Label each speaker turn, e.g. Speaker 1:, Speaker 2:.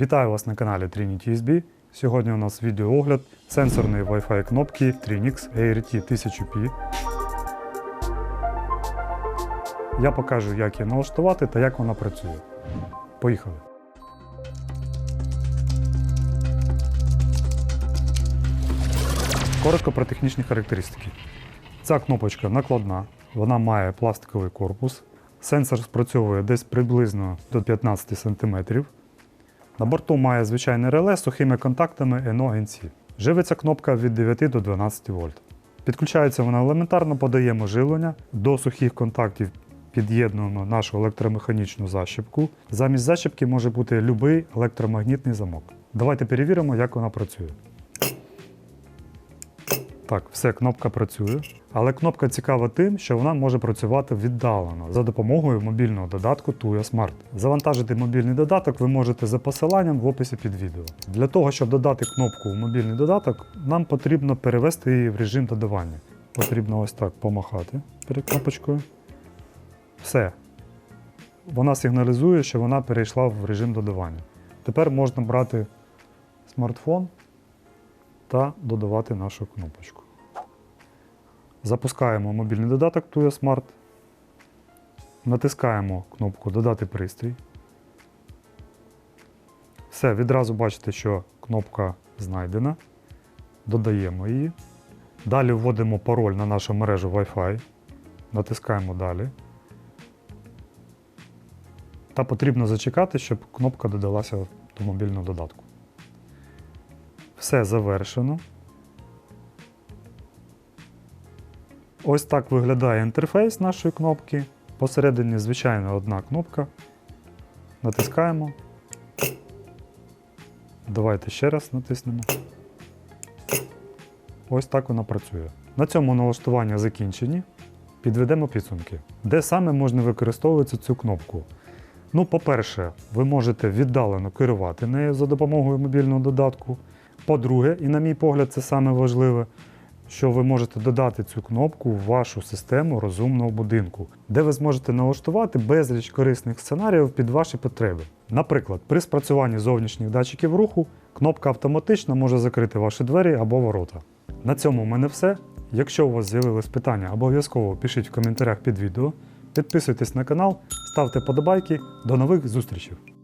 Speaker 1: Вітаю вас на каналі Trinity USB. Сьогодні у нас відеоогляд сенсорної Wi-Fi кнопки Trinix ART 1000P. Я покажу, як її налаштувати та як вона працює. Поїхали! Коротко про технічні характеристики. Ця кнопочка накладна, вона має пластиковий корпус. Сенсор спрацьовує десь приблизно до 15 см. На борту має звичайне реле з сухими контактами NO-NC. Живиться кнопка від 9 до 12 вольт. Підключається вона елементарно, подаємо живлення. До сухих контактів під'єднуємо нашу електромеханічну защіпку. Замість защіпки може бути будь-який електромагнітний замок. Давайте перевіримо, як вона працює. Так, все, кнопка працює. Але кнопка цікава тим, що вона може працювати віддалено за допомогою мобільного додатку Tuya Smart. Завантажити мобільний додаток ви можете за посиланням в описі під відео. Для того, щоб додати кнопку в мобільний додаток, нам потрібно перевести її в режим додавання. Потрібно ось так помахати перед кнопочкою. Все. Вона сигналізує, що вона перейшла в режим додавання. Тепер можна брати смартфон та додавати нашу кнопочку. Запускаємо мобільний додаток Tuya Smart. Натискаємо кнопку Додати пристрій. Все, відразу бачите, що кнопка знайдена. Додаємо її. Далі вводимо пароль на нашу мережу Wi-Fi. Натискаємо далі. Та потрібно зачекати, щоб кнопка додалася до мобільного додатку. Все завершено. Ось так виглядає інтерфейс нашої кнопки. Посередині, звичайно, одна кнопка. Натискаємо. Давайте ще раз натиснемо. Ось так вона працює. На цьому налаштування закінчені. Підведемо підсумки. Де саме можна використовувати цю кнопку? Ну, по-перше, ви можете віддалено керувати нею за допомогою мобільного додатку. По-друге, і на мій погляд, це саме важливе, що ви можете додати цю кнопку в вашу систему розумного будинку, де ви зможете налаштувати безліч корисних сценаріїв під ваші потреби. Наприклад, при спрацюванні зовнішніх датчиків руху кнопка автоматично може закрити ваші двері або ворота. На цьому в мене все. Якщо у вас з'явились питання, обов'язково пишіть в коментарях під відео. Підписуйтесь на канал, ставте подобайки. До нових зустрічей!